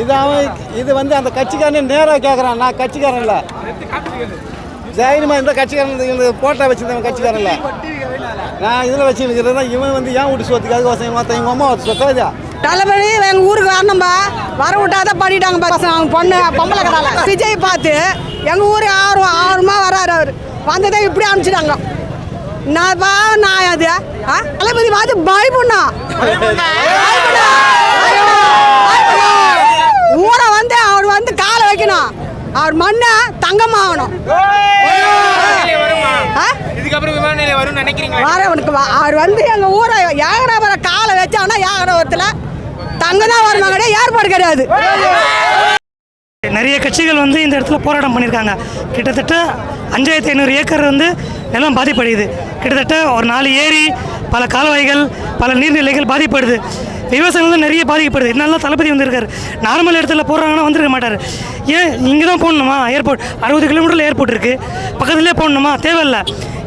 இது அவன் இது வந்து அந்த கட்சிக்காரனே நேராக கேட்குறான் நான் கட்சிக்காரன் இல்லை தைரியமா இந்த கட்சிக்காரன் போட்டோ வச்சிருந்தவன் கட்சிக்காரன் இல்லை நான் இதில் வச்சுருக்கிறது தான். இவன் வந்து ஏன் வீட்டு சொத்துக்காக வசதி மற்ற எங்கள் அம்மா சொத்தா இதா தளபதி எங்கள் ஊருக்கு வரணும்பா. வர விட்டாதான் பண்ணிட்டாங்க பசங்க அவங்க பொண்ணு பொம்பளை கடால. விஜய் பார்த்து எங்கள் ஊருக்கு ஆர்வம் ஆர்வமாக வராரு அவர். வந்ததை இப்படி அனுப்பிச்சிட்டாங்க. நான் பா நான் அது? தளபதி பார்த்து பயப்படணும் ஊரை வந்து அவர் வந்து காலை வைக்கணும். அவர் மண்ணை தங்கமாகணும். வருமா? ஆ? இதுக்கப்புறம் விமான நிலையம் வரும்னு நினைக்கிறீங்களா? வரவனுக்கு வ- அவர் வந்து எங்கள் ஊரை ஏகராபுர காலை வச்சாங்கன்னா ஏகராபுரத்தில் தங்க தான் வருவாங்க ஏற்பாடு கிடையாது. நிறைய கட்சிகள் வந்து இந்த இடத்துல போராட்டம் பண்ணியிருக்காங்க. கிட்டத்தட்ட அஞ்சாயிரத்தி ஐநூறு ஏக்கர் வந்து நிலம் பாதிப்படையுது. கிட்டத்தட்ட ஒரு நாலு ஏரி பல கால்வாய்கள் பல நீர்நிலைகள் பாதிப்படுது. விவசாயம் தான் நிறைய பாதிக்கப்படுது. இதனால தளபதி வந்திருக்காரு. நார்மல் இடத்துல போடுறாங்கன்னா வந்திருக்க மாட்டார். ஏன்? இங்கே தான் போடணுமா? ஏர்போர்ட் அறுபது கிலோமீட்டரில் ஏர்போர்ட் இருக்குது பக்கத்துலேயே போடணுமா? தேவையில்லை.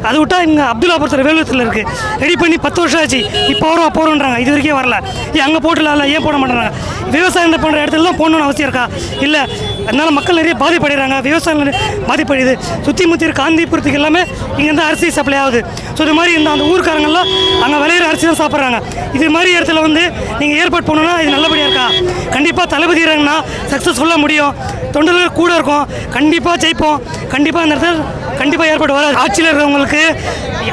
அது விட்டால் இங்கே அப்துல்லா பொறுத்தர் வேலூரத்தில் இருக்குது ரெடி பண்ணி பத்து வருஷம் ஆச்சு. இப்போ வரும் போகிறோன்றாங்க இது வரைக்கும் வரல. ஏன் அங்கே போட்டுலாம்ல? ஏன் போட மாட்டேறாங்க விவசாயம் பண்ணுற இடத்துல தான் போடணும்னு அவசியம் இருக்கா? இல்லை அதனால மக்கள் நிறைய பாதிப்படைகிறாங்க. விவசாயம் நிறைய பாதிப்படையுது. சுற்றி முத்தி இருக்க காந்திபுரத்துக்கு எல்லாமே இங்கேருந்து அரிசி சப்ளை ஆகுது. ஸோ இது மாதிரி இந்த அந்த ஊர்க்காரங்கெல்லாம் அங்கே விளையிற அரிசி தான் சாப்பிட்றாங்க. இது மாதிரி இடத்துல வந்து நீங்கள் ஏற்பாடு பண்ணணும்னா இது நல்லபடியாக இருக்கா? கண்டிப்பாக தளபதி இறங்கினா சக்ஸஸ்ஃபுல்லாக முடியும். தொண்டர்கள் கூட இருக்கும். கண்டிப்பாக ஜெயிப்போம். கண்டிப்பாக அந்த இடத்துல கண்டிப்பாக ஏற்பாடு வராது. ஆட்சியில் இருக்கிறவங்களுக்கு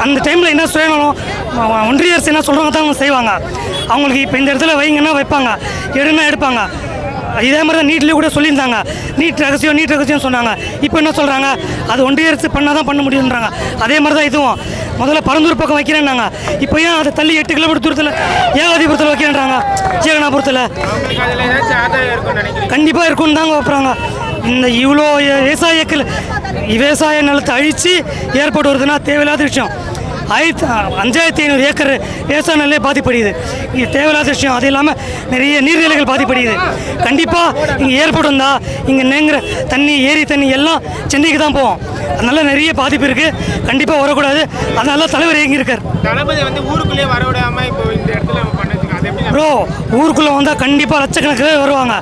அந்த டைமில் என்ன செய்யணும் ஒன்றிய அரசு என்ன சொல்கிறாங்க தான் அவங்க செய்வாங்க. அவங்களுக்கு இப்போ இந்த இடத்துல வைங்கன்னா வைப்பாங்க. எடுனா எடுப்பாங்க. இதே மாதிரி தான் நீட்லேயும் கூட சொல்லியிருந்தாங்க. நீட் ரகசியம் நீட் ரகசியம் சொன்னாங்க. இப்போ என்ன சொல்கிறாங்க அது ஒன்றிய அரசு பண்ணால் தான் பண்ண முடியுன்றாங்க அதே மாதிரி தான் இதுவும். முதல்ல பரந்தூர் பக்கம் வைக்கிறேன்னாங்க. இப்போ ஏன் அதை தள்ளி எட்டு கிலோமீட்டர் தூரத்தில் ஏகாதிபுரத்தில் வைக்கிறேன்றாங்க? ஜெகநாபுரத்தில் கண்டிப்பாக இருக்கும்னு தாங்க வைப்பாங்க இந்த இவ்வளோ விவசாயக்கள் விவசாய நிலத்தை அழித்து ஏற்பட்டு வருதுன்னா தேவையில்லாத விஷயம். ஆயிரத்தி அஞ்சாயிரத்தி ஐநூறு ஏக்கர் விவசாய நிலையே பாதிப்படுது இது தேவையில்லாத விஷயம் அது இல்லாமல் நிறைய நீர்நிலைகள் பாதிப்படுது கண்டிப்பாக இங்கே ஏற்பட்டு வந்தால் இங்கே நேங்குற தண்ணி ஏரி தண்ணி எல்லாம் சென்னைக்கு தான் போவோம். அதனால நிறைய பாதிப்பு இருக்குது கண்டிப்பாக வரக்கூடாது. அதனால தலைவர் இயங்கி இருக்கார் தளபதி வந்து ஊருக்குள்ளேயே வர இப்போ இந்த இடத்துல ப்ரோ ஊருக்குள்ளே வந்தால் கண்டிப்பாக லட்சக்கணக்கில் வருவாங்க.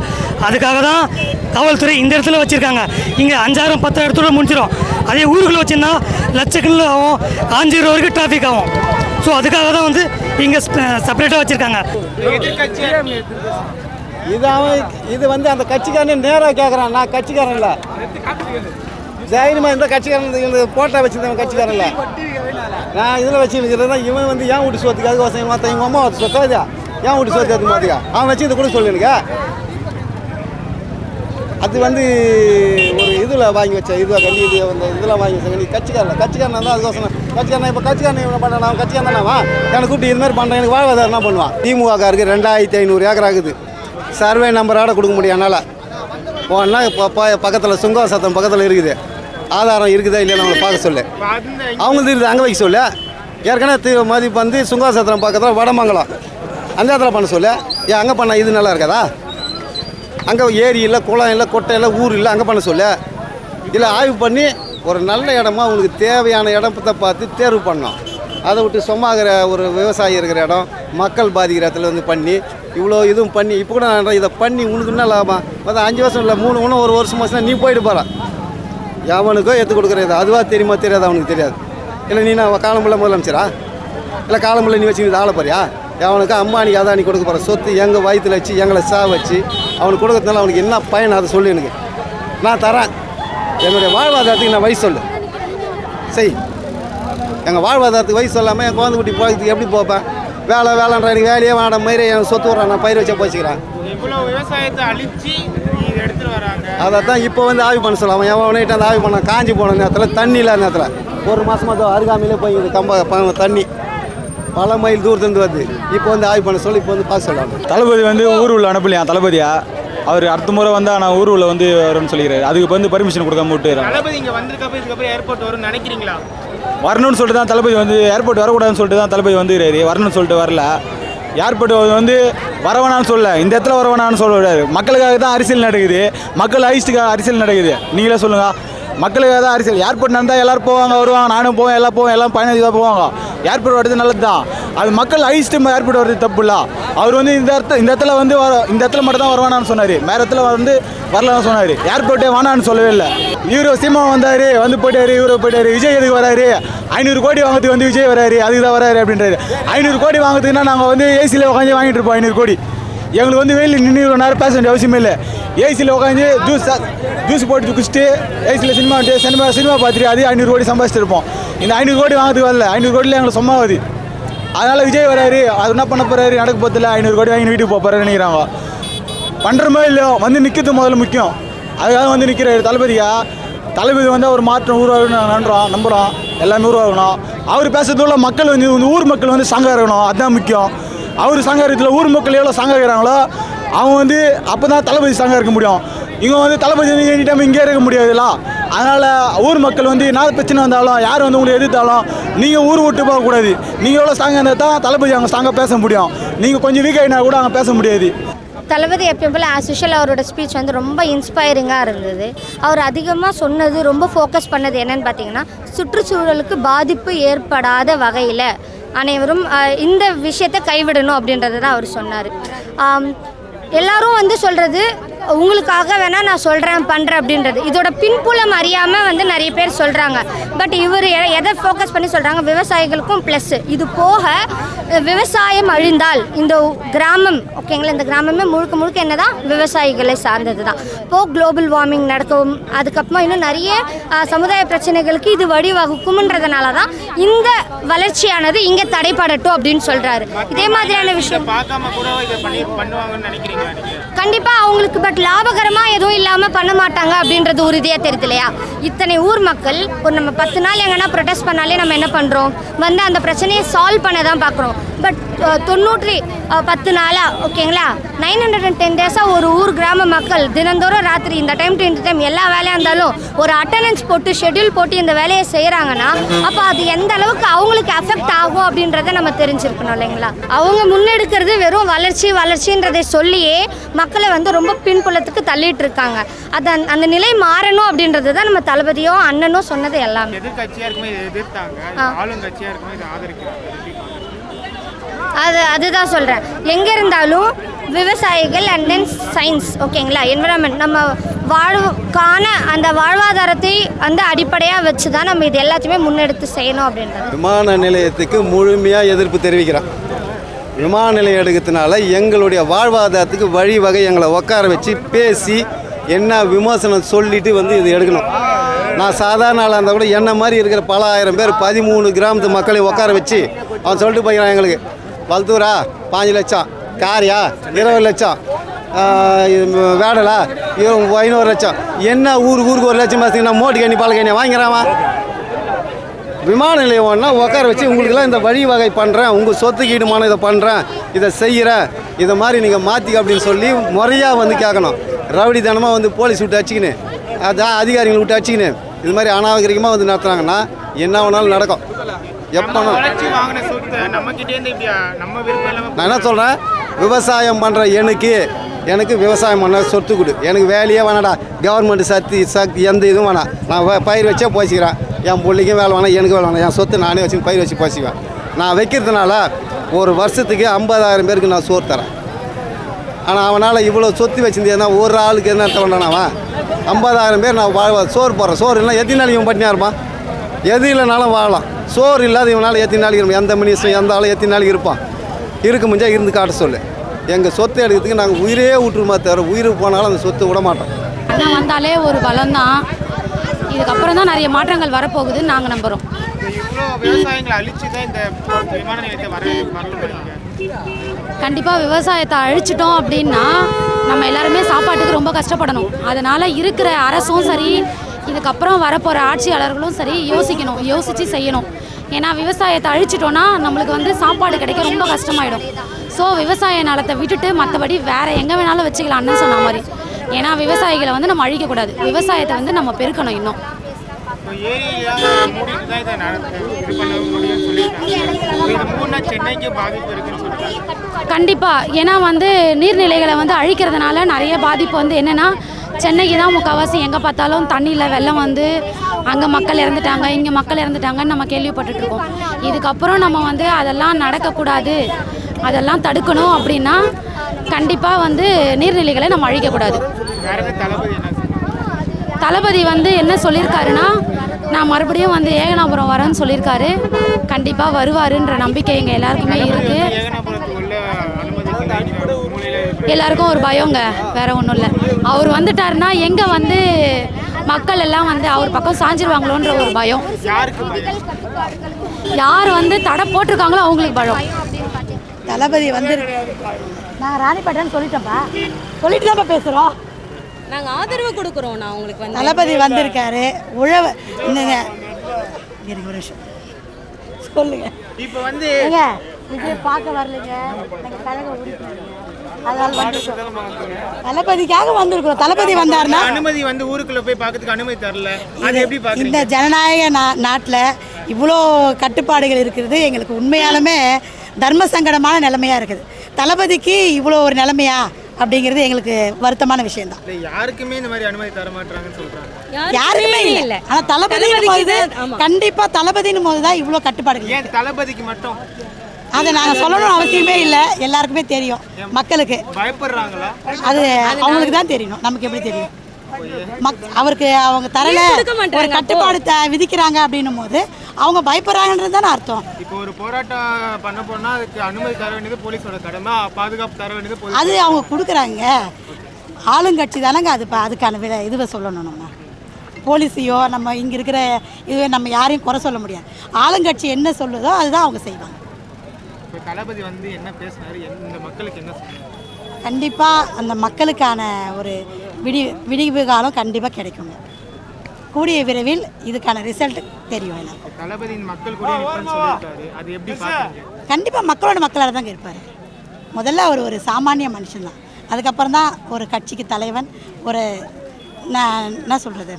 அதுக்காக தான் காவல்துறை இந்த இடத்துல வச்சுருக்காங்க. இங்கே அஞ்சாயிரம் பத்தாயிரம் இடத்துல முடிஞ்சிடும் அதே ஊருக்குள்ளே வச்சுருந்தா லட்சக்கணில் ஆகும். காஞ்சிபுரம் வரைக்கும் டிராஃபிக் ஆகும். ஸோ அதுக்காக தான் வந்து இங்கே செப்பரேட்டாக வச்சுருக்காங்க. இது அவன் இது வந்து அந்த கட்சிக்காரன் நேராக கேட்குறான் நான் கட்சிக்காரன் இல்லை தைரியமாக இந்த கட்சிக்காரன் இந்த- இந்த போட்டோ கட்சிக்காரன் இல்லை நான் இதில் வச்சுருக்கிறது தான் இவன் வந்து ஏன் வீட்டு சோத்துக்காது வசதி மாற்ற எங்கள் அம்மா சொத்தா இதா ஏன் வீட்டு சொத்து அது அவன் வச்சு இதை கூட சொல்லு எனக்கு. அது வந்து ஒரு இதில் வாங்கி வச்ச இதுவாக கண்டி இது அந்த இதில் வாங்கி வச்ச கண்டி கட்சிக்காரன். கட்சிக்காரன் தான் அதுக்கோசரம் கட்சிக்காரன் இப்போ கட்சிக்காரன் இவனை பண்ணுறான் அவன் கட்சிக்காரன் தானே எனக்கு கூப்பிட்டு இது மாதிரி பண்ணுறேன் எனக்கு வாழ்வாதாரம் என்ன பண்ணுவான். திமுகக்காருக்கு ரெண்டாயிரத்தி ஐநூறு ஏக்கர் ஆகுது. சர்வே நம்பரோட கொடுக்க முடியும் என்னால். ஒன்றா இப்போ பக்கத்தில் சுங்கா சத்தம் பக்கத்தில் இருக்குது. ஆதாரம் இருக்குதா இல்லையா நம்மளை பார்க்க சொல்லு. அவங்க இருக்குது. அங்கே வைக்க சொல்லு. ஏற்கனவே தி- மதிப்பு வந்து சுங்காசத்திரம் பக்கத்தில் வடமங்கலம். அந்த இடத்துல பண்ண சொல்லு. ஏன் அங்கே பண்ண இது நல்லா இருக்காதா? அங்கே ஏரி இல்லை குளம் இல்லை கொட்டை இல்லை ஊர் இல்லை அங்கே பண்ண சொல்ல. இல்லை ஆய்வு பண்ணி ஒரு நல்ல இடமா உங்களுக்கு தேவையான இடத்தை பார்த்து தேர்வு பண்ணோம். அதை விட்டு சும்மாகிற ஒரு விவசாயி இருக்கிற இடம் மக்கள் பாதிக்கிற இடத்துல வந்து பண்ணி இவ்வளோ இதுவும் பண்ணி இப்போ கூட நான் இதை பண்ணி உனக்கு என்ன லாபம்? பார்த்தா அஞ்சு வருஷம் இல்லை மூணு இன்னும் ஒரு வருஷம் வருஷம் நீ போயிட்டு போகிற எவனுக்கோ எடுத்து கொடுக்குறது அதுவாக தெரியுமா தெரியாது அவனுக்கு தெரியாது? இல்லை நீ நான் காலம்புள்ள முதலமைச்சரா? இல்லை காலம்புள்ள நீ வச்சுக்கிட்டு ஆள போறியா? அவனுக்கு அம்பானி அதானி கொடுக்க போகிற சொத்து எங்கள் வயிற்றுல வச்சு எங்களை சா வச்சு அவனுக்கு கொடுக்கறதுனால அவனுக்கு என்ன பயன்? அதை சொல்லு எனக்கு. நான் தரேன். என்னுடைய வாழ்வாதாரத்துக்கு நான் வயசு சொல்லு. செய். எங்கள் வாழ்வாதாரத்துக்கு வயசு சொல்லாமல் என் குழந்தை குட்டி போகிறதுக்கு எப்படி போப்பேன்? வேலை வேலைன்ற எனக்கு வேலையே வேணாட மயிரை என் சொத்து விட்றான் நான் பயிர் வச்சா போச்சுக்கிறேன். இவ்வளோ விவசாயத்தை அழிச்சு அதை தான் இப்போ வந்து ஆய்வு பண்ண சொல்ல அவன் எவன்கிட்ட அந்த ஆய்வு பண்ண காஞ்சி போன நேரத்தில் தண்ணி இல்லாத நேரத்தில். ஒரு மாதமாக அருகாமையிலே போய் கம்ப தண்ணி. பல மைல் தூரத்துலேருந்து வருது. இப்போ வந்து ஆய்வு பண்ண சொல்லி இப்போ வந்து பார்க்க சொல்லுவாங்க தளபதி வந்து ஊர் உள்ள அனுப்பலையா? தளபதியா? அவர் அடுத்த முறை வந்தால் நான் ஊர் உள்ள வந்து வரும்னு சொல்லிக்கிறாரு. அதுக்கு வந்து பர்மிஷன் கொடுக்காம விட்டுறாங்க தளபதி இங்க வந்திருக்கப்ப இதுக்கப்புறம் ஏர்போர்ட் வரும்னு நினைக்கிறீங்களா? வரணும்னு சொல்லிட்டு தான் தளபதி வந்து ஏர்போர்ட் வரக்கூடாதுன்னு சொல்லிட்டு தான் தளபதி வந்துக்கிறாரு. வரணும்னு சொல்லிட்டு வரல. ஏர்போர்ட் வந்து வரவேணான்னு சொல்ல இந்த இடத்துல வரவேணான்னு சொல்ல மக்களுக்காக தான் அரசியல் நடக்குது. மக்கள் ஐஸ்டுக்காக அரசியல் நடக்குது. நீங்களே சொல்லுங்க. மக்களுக்கு தான் அரசியல் ஏர்போர்ட் நடந்தால் எல்லோரும் போவாங்க வருவாங்க. நானும் போவேன் எல்லாம் போவேன் எல்லாம் பயணம் தான் போவாங்க. ஏர்போர்ட் வரது நல்லது தான் அது மக்கள் அழிச்சிட்டு ஏர்போர்ட் வரது தப்பு இல்லை அவர் வந்து இந்த இடத்துல இந்த இடத்துல வந்து வர இந்த இடத்துல மட்டும் தான் வருவானான்னு சொன்னார். வேறு இடத்துல வந்து வரலான்னு சொன்னார். ஏர்போர்ட்டே வேணான்னு சொல்லவே இல்லை. இவரு சீமா வந்தார் வந்து போயிட்டாரு இவரு போயிட்டாரு. விஜய் எதுக்கு வராரு? ஐநூறு கோடி வாங்குறதுக்கு வந்து விஜய் வராரு. அதுக்கு தான் வராரு அப்படின்றாரு. ஐநூறு கோடி வாங்குறதுக்குன்னா நாங்கள் வந்து ஏசியில் உட்காந்து வாங்கிட்டு இருப்போம் ஐநூறு கோடி. எங்களுக்கு வந்து வெயில் நின்று இவ்வளோ நேரம் பேச வேண்டிய அவசியமே இல்லை. ஏசியில் உட்காந்து ஜூஸ் ஜூஸ் போட்டு குடிச்சிட்டு ஏசியில் சினிமா சினிமா சினிமா பார்த்துட்டு அதே ஐநூறு கோடி சம்பாதிச்சிருப்போம் இந்த ஐநூறு கோடி வாங்கிறதுக்கு வரல. ஐநூறு கோடியில் எங்களுக்கு சும்மா ஆகுது அதனால் விஜய் வராரு. அது என்ன பண்ண போகிறாரு நடக்க போதில்ல ஐநூறு கோடி வாங்கி வீட்டுக்கு போக போறாருன்னு நினைக்கிறாங்க. பண்ணுறமோ இல்லையோ? வந்து நிற்கிறது முதல்ல முக்கியம். அதுக்காக வந்து நிற்கிறாரு தளபதியா? தளபதி வந்து அவர் மாற்றம் உருவாகணும் நாங்கள் நன்றோம் நம்புகிறோம் எல்லாமே உருவாகணும் அவர் பேசுறதுல மக்கள் வந்து ஊர் மக்கள் வந்து சங்கம் இருக்கணும் அதுதான் முக்கியம். அவர் சங்கம் இருக்கிறதுல ஊர் மக்கள் எவ்வளோ சங்கம் அவன் அவங்க வந்து அப்போ தான் தளபதி சங்கம் இருக்க முடியும். இவங்க வந்து தளபதி வந்து எனி டைம் இங்கே இருக்க முடியாதுல்ல அதனால் ஊர் மக்கள் வந்து என்ன பிரச்சனை வந்தாலும் யார் வந்து உங்களை எதிர்த்தாலும் நீங்கள் ஊர் விட்டு போகக்கூடாது நீங்கள் எவ்வளோ ஸ்ட்ராங்காக இருந்தால் தான் தளபதி அவங்க ஸ்ட்ராங்காக பேச முடியும். நீங்கள் கொஞ்சம் வீக் ஆகினா கூட அவங்க பேச முடியாது. தளபதி எப்பயும் போல் ஆஸ் யூஷுவல் அவரோட ஸ்பீச் வந்து ரொம்ப இன்ஸ்பைரிங்காக இருந்தது. அவர் அதிகமாக சொன்னது ரொம்ப ஃபோக்கஸ் பண்ணது என்னன்னு பார்த்தீங்கன்னா சுற்றுச்சூழலுக்கு பாதிப்பு ஏற்படாத வகையில் அனைவரும் இந்த விஷயத்தை கைவிடணும் அப்படின்றத தான் அவர் சொன்னார். எல்லாரும் வந்து சொல்கிறது உங்களுக்காக வேணால் நான் சொல்கிறேன் பண்ணுறேன் அப்படின்றது. இதோட பின்புலம் அறியாமல் வந்து நிறைய பேர் சொல்கிறாங்க பட் இவர் எதை ஃபோக்கஸ் பண்ணி சொல்கிறாங்க விவசாயிகளுக்கும் ப்ளஸ் இது போக விவசாயம் அழிந்தால் இந்த கிராமம் ஓகேங்களா இந்த கிராமமே முழுக்க முழுக்க என்னதான்? விவசாயிகளை சார்ந்தது தான் இப்போ குளோபல் வார்மிங் நடக்கும் அதுக்கப்புறமா இன்னும் நிறைய சமுதாய பிரச்சனைகளுக்கு இது வழிவகுக்கும்ன்றதுனால தான் இந்த வளர்ச்சியானது இங்கே தடைப்படட்டும் அப்படின்னு சொல்கிறாரு இதே மாதிரியான விஷயம் பார்க்காம கூட இதை பண்ணி பண்ணுவாங்கன்னு நினைக்கிறீங்க கண்டிப்பாக அவங்களுக்கு பட் லாபகரமாக எதுவும் இல்லாமல் பண்ண மாட்டாங்க அப்படின்றது உறுதியாக தெரியுது இல்லையா? இத்தனை ஊர் மக்கள் ஒரு நம்ம பத்து நாள் எங்கன்னா ப்ரொடெஸ்ட் பண்ணாலே நம்ம என்ன பண்ணுறோம் வந்து அந்த பிரச்சனையை சால்வ் பண்ண தான் பார்க்குறோம். பட் தொண்ணூற்றி அஹ், பத்து நாளாக ஓகேங்களா நைன் ஹண்ட்ரட் அண்ட் டென் டேஸாக ஒரு ஊர் கிராம மக்கள் தினந்தோறும் ராத்திரி இந்த டைம் டு இந்த டைம் எல்லா வேலையாக இருந்தாலும் ஒரு அட்டண்டன்ஸ் போட்டு ஷெட்யூல் போட்டு இந்த வேலையை செய்கிறாங்கன்னா அப்போ அது எந்த அளவுக்கு அவங்களுக்கு அஃபெக்ட் ஆகும் அப்படின்றத நம்ம தெரிஞ்சிருக்கணும் இல்லைங்களா? அவங்க முன்னெடுக்கிறது வெறும் வளர்ச்சி வளர்ச்சின்றதை சொல்லியே மக்களை வந்து ரொம்ப பின்புலத்துக்கு தள்ளிட்டு இருக்காங்க அது அந்த- நிலை மாறணும் அப்படின்றது தான் நம்ம தளபதியோ அண்ணனோ சொன்னது எல்லாமே எதிர்கட்சியா இருக்குமே இதை எதிர்த்தாங்க ஆ. ஆளுங்கட்சியா இருக்குமே இதை ஆதரிக்கிறாங்க எப்படி பார்க்கறீங்க? அது அதுதான் சொல்கிறேன் எங்கே இருந்தாலும் விவசாயிகள் அண்ட் தென் சயின்ஸ் ஓகேங்களா என்விரான்மெண்ட் நம்ம வாழ்வுக்கான அந்த வாழ்வாதாரத்தை வந்து அடிப்படையாக வச்சு தான் நம்ம இது எல்லாத்தையுமே முன்னெடுத்து செய்யணும் அப்படின்றது. விமான நிலையத்துக்கு முழுமையாக எதிர்ப்பு தெரிவிக்கிறேன். விமான நிலையம் எடுக்கிறதுனால எங்களுடைய வாழ்வாதாரத்துக்கு வழிவகை எங்களை உட்கார வச்சு பேசி என்ன விமர்சனம் சொல்லிட்டு வந்து இது எடுக்கணும். நான் சாதாரண ஆளாக இருந்தால் கூட என்ன மாதிரி இருக்கிற பல ஆயிரம் பேர் பதிமூணு கிராமத்து மக்களை உட்கார வச்சு அவன் சொல்லிட்டு போய்க்கிறான் எங்களுக்கு. வல்தூரா பாஞ்சு லட்சம். காரியா இருபது லட்சம். இது வேடலா ஐநூறு லட்சம். என்ன ஊர் ஊருக்கு ஒரு லட்சம் பார்த்தீங்கன்னா மோட்டு கண்ணி பால் கண்ணி வாங்கிறாமா விமான நிலையம் ஒன்றா உட்கார வச்சு உங்களுக்கெல்லாம் இந்த வழி வகை பண்ணுறேன் உங்கள் சொத்துக்கு ஈடுமான இதை பண்ணுறேன் இதை செய்கிறேன் இதை மாதிரி நீங்கள் மாற்றிக்க அப்படின்னு சொல்லி முறையாக வந்து கேட்கணும். ரவுடி தனமாக வந்து போலீஸ் விட்டு அடிச்சிக்கின்னு அதான் அதிகாரிகளை விட்டு அடிச்சிக்கின்னு இது மாதிரி அநாகரிகமாக வந்து நடத்துகிறாங்கன்னா என்ன வேணாலும் நடக்கும். எப்போ நான் என்ன சொல்கிறேன் விவசாயம் பண்ணுற எனக்கு எனக்கு விவசாயம் பண்ண சொத்து கொடு. எனக்கு வேலையே வேணாடா. கவர்மெண்ட் சக்தி சக்தி எந்த இதுவும் வேணாம். நான் பயிர் வச்சே போய்ச்சிக்கிறேன். என் பிள்ளைக்கும் வேலை வேணாம் எனக்கு வேலை வேணாம். என் சொத்து நானே வச்சு பயிர் வச்சு போய்ச்சிக்குவேன். நான் வைக்கிறதுனால ஒரு வருஷத்துக்கு ஐம்பதாயிரம் பேருக்கு நான் சோறு தரேன். ஆனால் அவனால் இவ்வளோ சொத்து வச்சிருந்தேன்னா ஒரு ஆளுக்கு என்ன அவன்? ஐம்பதாயிரம் பேர் நான் வாழ்வா சோறு போடுறேன். சோறு இல்லை எத்தனை நாளைக்கு இருப்பான்? எது இல்லைனாலும் வாழலாம். சோறு இல்லாத இவனால் எத்தனை நாளைக்கு இருப்பான் எந்த மினிஸ்டரும் எந்த ஆளும் எத்தனை நாளைக்கு இருப்பான். இருக்க முடிஞ்சா இருந்து காட்ட சொல்லு. எங்கள் சொத்தை எடுக்கிறதுக்கு நாங்கள் உயிரே விட்டுருமா தவிர உயிருக்கு போனாலும் அந்த சொத்தை விட மாட்டோம். அண்ணன் வந்தாலே ஒரு பலம்தான். இதுக்கப்புறம் தான் நிறைய மாற்றங்கள் வரப்போகுதுன்னு நாங்கள் நம்புகிறோம் தான் கண்டிப்பாக விவசாயத்தை அழிச்சிட்டோம் அப்படின்னா நம்ம எல்லாருமே சாப்பாட்டுக்கு ரொம்ப கஷ்டப்படணும். அதனால் இருக்கிற அரசும் சரி இதுக்கப்புறம் வரப்போகிற ஆட்சியாளர்களும் சரி யோசிக்கணும் யோசித்து செய்யணும். ஏன்னா விவசாயத்தை அழிச்சிட்டோன்னா நம்மளுக்கு வந்து சாப்பாடு கிடைக்க ரொம்ப கஷ்டமாயிடும். ஸோ விவசாய நிலத்தை விட்டுட்டு மற்றபடி வேறு எங்கே வேணாலும் வச்சுக்கலாம்னு சொன்ன மாதிரி. ஏன்னா விவசாயிகளை வந்து நம்ம அழிக்கக்கூடாது விவசாயத்தை வந்து நம்ம பெருக்கணும் இன்னும். கண்டிப்பாக ஏன்னா வந்து நீர்நிலைகளை வந்து அழிக்கிறதுனால நிறைய பாதிப்பு வந்து என்னென்னா சென்னைக்கு தான் முக்கால்வாசி எங்கே பார்த்தாலும் தண்ணியில் வெள்ளம் வந்து அங்கே மக்கள் இறந்துட்டாங்க இங்கே மக்கள் இறந்துட்டாங்கன்னு நம்ம கேள்விப்பட்டுட்ருக்கோம். இதுக்கப்புறம் நம்ம வந்து அதெல்லாம் நடக்கக்கூடாது அதெல்லாம் தடுக்கணும் அப்படின்னா கண்டிப்பாக வந்து நீர்நிலைகளை நம்ம அழிக்கக்கூடாது. தளபதி தளபதி வந்து என்ன சொல்லியிருக்காருன்னா நான் மறுபடியும் வந்து ஏகனாபுரம் வரேன்னு சொல்லியிருக்காரு. கண்டிப்பாக வருவாருன்ற நம்பிக்கை எங்கள் எல்லாருக்குமே இருக்குது ஏகனாபுரத்துக்கு உள்ள அனுமதிக்கல மூலையில இருக்கிற எல்லாருக்கும் ஒரு பயங்க வேற ஒன்றும் இல்லை. அவர் வந்துட்டாருன்னா எங்கே வந்து மக்கள் எல்லாம் வந்து அவர் பக்கம் சாஞ்சிருவாங்களோன்ற ஒரு பயம்? யார் வந்து தடை போட்டிருக்காங்களோ அவங்களுக்கு பயம். தளபதி வந்து நான் ராணிப்பேட்டைன்னு சொல்லிட்டேன்ப்பா. சொல்லிட்டு தான்ப்பா பேசுகிறோம் நாங்கள் ஆதரவு கொடுக்குறோம் நான் உங்களுக்கு வந்து. தளபதி வந்திருக்காரு. உழவ இந்த இருங்க ஒரு நிமிஷம். சொல்லுங்க. இப்ப வந்து விஜய் பார்க்க வரலைங்க. நாங்கள் கழக உறுப்பினர் தளபதிக்காக வந்திருக்கிறோம். தளபதி வந்தாருன்னா அனுமதி வந்து ஊருக்குள்ள போய் பார்க்கறதுக்கு அனுமதி தரல. அது எப்படி இந்த பாக்குறீங்க ஜனநாயக நா நாட்டில் இவ்வளோ கட்டுப்பாடுகள் இருக்கிறது எங்களுக்கு உண்மையாலுமே தர்ம சங்கடமான நிலைமையாக இருக்குது. தளபதிக்கு இவ்வளோ ஒரு நிலைமையா அப்படிங்கிறது எங்களுக்கு வருத்தமான விஷயம்தான். இல்ல யாருக்குமே இந்த மாதிரி அனுமதி தர மாட்டாங்கன்னு சொல்றாங்க. யாருக்குமே இல்லை. ஆனால் தளபதி போது கண்டிப்பாக தளபதினும் போது தான் இவ்வளோ கட்டுப்பாடுகள் ஏன் தளபதிக்கு மட்டும்? அதை நாங்கள் சொல்லணும்னு அவசியமே இல்லை. எல்லாருக்குமே தெரியும். மக்களுக்கு. பயப்படுறாங்களா? அது அவங்களுக்கு தான் தெரியணும் நமக்கு எப்படி தெரியும்? மக் அவருக்கு அவங்க தரல ஒரு கட்டுப்பாடு த விதிக்கிறாங்க அப்படின்னும் போது அவங்க பயப்படுறாங்கன்றது தானே அர்த்தம். இப்போ ஒரு போராட்டம் பண்ண போனா அதுக்கு அனுமதி தர வேண்டியது போலீஸோட கடமை பாதுகாப்பு தர வேண்டியது அது அவங்க கொடுக்குறாங்க. ஆளுங்கட்சி தானங்க அது இப்போ அதுக்கான வித இதுவை சொல்லணும் நம்ம. போலீஸையோ நம்ம இங்கே இருக்கிற இதுவே நம்ம யாரையும் குறை சொல்ல முடியாது. ஆளுங்கட்சி என்ன சொல்லுதோ அதுதான் அவங்க செய்வாங்க. தளபதி வந்து என்ன பேசினாரு? இந்த மக்களுக்கு என்ன கண்டிப்பாக அந்த மக்களுக்கான ஒரு விடி விடிவு காலம் கண்டிப்பாக கிடைக்குங்க. கூடிய விரைவில் இதுக்கான ரிசல்ட் தெரியும் எனக்கு. தளபதி மக்கள் கூட அது எப்படி கண்டிப்பாக மக்களோட மக்களாக தாங்க இருப்பார். முதல்ல அவர் ஒரு சாமானிய மனுஷன்தான் அதுக்கப்புறம் தான் ஒரு கட்சிக்கு தலைவன் ஒரு நான் என்ன சொல்கிறது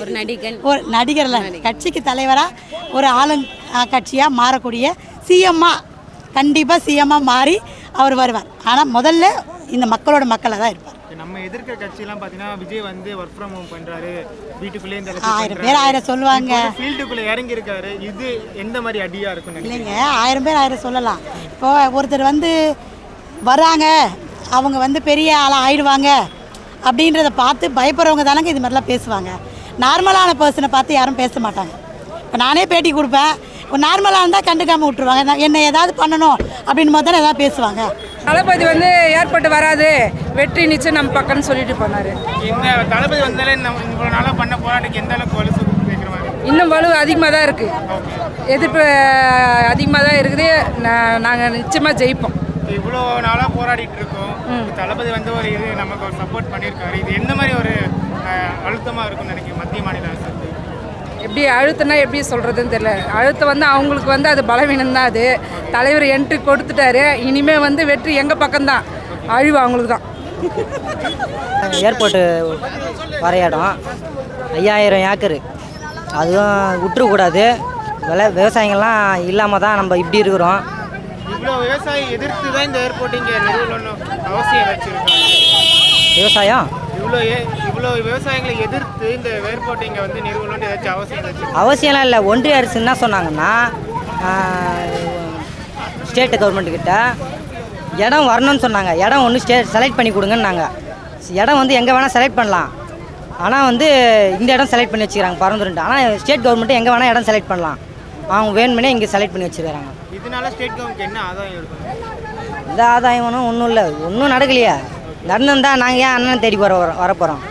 ஒரு நடிகன். ஒரு நடிகர்லாம் இல்லை. கட்சிக்கு தலைவராக ஒரு ஆளுங் கட்சியாக மாறக்கூடிய சிஎம்மா கண்டிப்பாக சிஎம்மாக மாறி அவர் வருவார். ஆனால் முதல்ல இந்த மக்களோட மக்களாக தான் இருப்பார். நம்ம எதிர்க்கிற கட்சியெல்லாம் பார்த்தீங்கன்னா விஜய் வந்து ஒர்க் ஃப்ரம் ஹோம் பண்றாரு. வீட்டுக்குள்ளேயே இந்த ஆயிரம் பேர் ஆயிரம் சொல்லுவாங்க. ஃபீல்டுக்குள்ள இறங்கி இருக்காரு இது எந்த மாதிரி அடியா இருக்கும்? இல்லைங்க ஆயிரம் பேர் ஆயிரம் சொல்லலாம். இப்போ ஒருத்தர் வந்து வராங்க அவங்க வந்து பெரிய ஆளாக ஆயிடுவாங்க அப்படின்றத பார்த்து பயப்படுறவங்க தானங்க இது மாதிரிலாம் பேசுவாங்க. நார்மலான பர்சனை பார்த்து யாரும் பேச மாட்டாங்க. இப்போ நானே பேட்டி கொடுப்பேன். இப்போ நார்மலாக இருந்தால் கண்டுக்காமல் விட்டுருவாங்க என்ன ஏதாவது பண்ணணும் அப்படின்னு போது தானே ஏதாவது பேசுவாங்க. தளபதி வந்து ஏற்பட்டு வராது. வெற்றி நிச்சயம் நம்ம பக்கம்னு சொல்லிட்டு போனார். இந்த தளபதி வந்தாலே நம்ம இவ்வளவு நாளா பண்ண போராட்டத்துக்கு எந்த அளவுக்கு வலு மாதிரி இன்னும் வலு அதிகமாக தான் இருக்குது எதிர்ப்பு அதிகமாக தான் இருக்குது. நாங்கள் நிச்சயமாக ஜெயிப்போம். இவ்வளோ நாளாக போராடிட்டு இருக்கோம். தளபதி வந்து ஒரு இது நமக்கு ஒரு சப்போர்ட் பண்ணியிருக்காரு. இது எந்த மாதிரி ஒரு அஹ், அழுத்தமா இருக்கும்னு நினைக்கிறேன் மத்திய மாநில அரசுக்கு எப்படி அழுத்தம்னா எப்படி சொல்கிறதுன்னு தெரியல. அழுத்தம் வந்து அவங்களுக்கு வந்து அது பலவீனம் தான் அது. தலைவர் என்ட்ரி கொடுத்துட்டாரு. இனிமேல் வந்து வெற்றி எங்கள் பக்கம்தான். அழிவு அவங்களுக்கு தான் ஏர்போர்ட்டு வர இடம் ஐயாயிரம் ஏக்கரு. அதுவும் விட்டுறக்கூடாது. வில விவசாயிங்கள்லாம் இல்லாமல் தான் நம்ம இப்படி இருக்கிறோம். இவ்வளோ விவசாயி எதிர்த்து தான் இந்த ஏர்போர்ட் இங்கே நிறுவனம் அவசியம் வச்சிருக்காங்க. விவசாயம்? இவ்வளோ ஏ- இவ்வளோ விவசாயிகளை எதிர்த்து இந்த ஏர்போர்ட் இங்கே வந்து நிறுவனம் ஏதாச்சும் அவசியம் அவசியம்லாம் இல்லை. ஒன்றிய அரசு என்ன சொன்னாங்கன்னா ஸ்டேட் கவர்மெண்ட்டுக்கிட்ட இடம் வரணும்னு சொன்னாங்க. இடம் ஒன்று ஸ்டேட் செலக்ட் பண்ணி கொடுங்கன்னாங்க. இடம் வந்து எங்கே வேணால் செலக்ட் பண்ணலாம். ஆனால் வந்து இந்த இடம் செலக்ட் பண்ணி வச்சுக்கிறாங்க. பரந்துருண்டு ஆனால் ஸ்டேட் கவர்மெண்ட்டு எங்கே வேணால் இடம் செலக்ட் பண்ணலாம். அவங்க வேணுமனே இங்கே செலக்ட் பண்ணி வச்சுக்கிறாங்க. இதனால ஸ்டேட் கவர்மெண்ட் என்ன ஆதாயம் இருக்கும் இந்த ஆதாயம் ஒன்றும் ஒன்றும் இல்லை. ஒன்றும் நடக்கலையே. நடந்திருந்தா நாங்கள் ஏன் அண்ணன் தேடி வர வர வரப்போகிறோம்